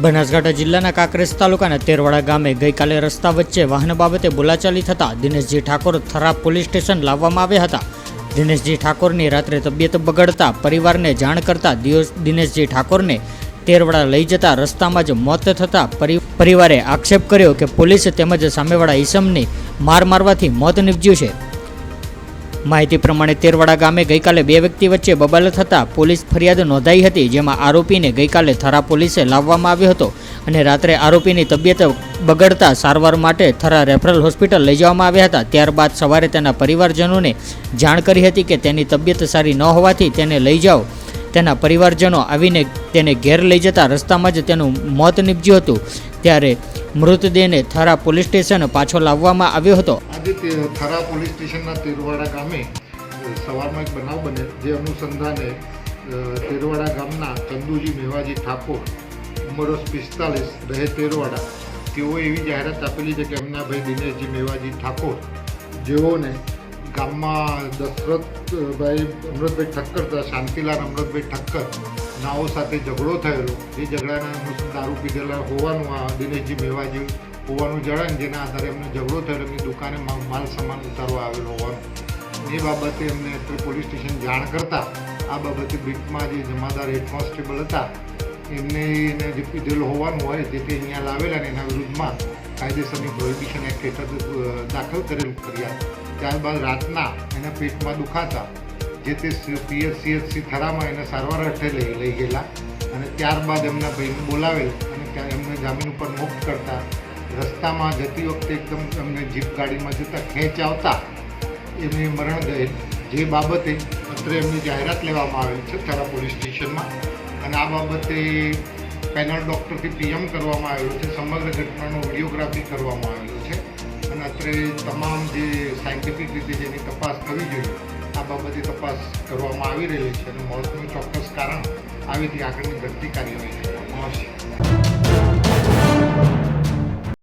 બનાસકાંઠા જિલ્લાના કાંકરેજ તાલુકાના તેરવાડા ગામે ગઈકાલે રસ્તા વચ્ચે વાહન બાબતે બોલાચાલી થતાં દિનેશજી ઠાકોર થરા પોલીસ સ્ટેશન લાવવામાં આવ્યા હતા. દિનેશજી ઠાકોરની રાત્રે તબિયત બગડતા પરિવારને જાણ કરતા દિનેશજી ઠાકોરને તેરવાડા લઈ જતા રસ્તામાં જ મોત થતાં પરિ- પરિવારે આક્ષેપ કર્યો કે પોલીસ તેમજ સામેવાળા ઈસમની માર મારવાથી મોત નીપજ્યું છે. માહિતી પ્રમાણે તેરવાડા ગામે ગઈકાલે બે વ્યક્તિ વચ્ચે બબાલ થતાં પોલીસ ફરિયાદ નોંધાઈ હતી, જેમાં આરોપીને ગઈકાલે થરા પોલીસે લાવવામાં આવ્યો હતો અને રાત્રે આરોપીની તબિયત બગડતા સારવાર માટે થરા રેફરલ હોસ્પિટલ લઈ જવામાં આવ્યા હતા. ત્યારબાદ સવારે તેના પરિવારજનોને જાણ કરી હતી કે તેની તબિયત સારી ન હોવાથી તેને લઈ જાઓ. તેના પરિવારજનો આવીને તેને ઘેર લઈ જતા રસ્તામાં જ તેનું મોત નીપજ્યું હતું. ત્યારે મૃતદેહને થરા પોલીસ સ્ટેશન પાછો લાવવામાં આવ્યો હતો. આજે થરા પોલીસ સ્ટેશનના તેરવાડા ગામે સવારમાં એક બનાવ બને જે અનુસંધાને તેરવાડા ગામના ચંદુજી મેવાજી ઠાકોર, ઉંમર પિસ્તાલીસ, રહે તેરવાડા. તેઓએ એવી જાહેરાત આપેલી છે કે એમના ભાઈ દિનેશજી મેવાજી ઠાકોર, જેઓને ગામમાં દશરથભાઈ અમૃતભાઈ ઠક્કર હતા શાંતિલાલ અમૃતભાઈ ઠક્કર નાઓ સાથે ઝઘડો થયેલો એ ઝઘડાના દારૂ પીધેલા હોવાનું, આ દિનેશજી મેવાજી હોવાનું જણાય જેના આધારે એમને ઝઘડો થયેલો, એમની દુકાને માલ સામાન ઉતારવા આવેલો હોવાનું. એ બાબતે એમને પોલીસ સ્ટેશન જાણ કરતા, આ બાબતે બ્રિકમાં જે જમાદાર હેડ કોન્સ્ટેબલ હતા, એમને એને જે પીધેલો હોવાનું હોય તે તે અહીંયા લાવેલા અને એના વિરુદ્ધમાં કાયદેસરની પ્રોહિબિશન એક્ટ હેઠળ દાખલ કરેલું ફરિયાદ. ત્યારબાદ રાતના એના પેટમાં દુખાતા, જે તે પીએચસીએચસી થરામાં એને સારવાર અર્થે લઈ લઈ ગયેલા અને ત્યારબાદ એમના ભાઈને બોલાવેલ અને ત્યાં એમને જામીન ઉપર મુક્ત કરતા, રસ્તામાં જતી વખતે એકદમ એમને જીપ ગાડીમાં જતા ખેંચ આવતા, એમને મરણ ગયેલ. જે બાબતે અત્રે એમની જાહેરાત લેવામાં આવેલ છે થરા પોલીસ સ્ટેશનમાં અને આ બાબતે પેનલ ડૉક્ટરથી પીએમ કરવામાં આવેલું છે, સમગ્ર ઘટનાનો વિડીયોગ્રાફી કરવામાં આવેલો છે. અત્રે તમામ જે સાયન્ટિફિક રીતે જેની તપાસ થવી જોઈએ, આ બાબતે તપાસ કરવામાં આવી રહેલી છે અને મોતનું ચોક્કસ કારણ આવી આગળની ઘટતી કાર્યવાહી કરવામાં આવશે.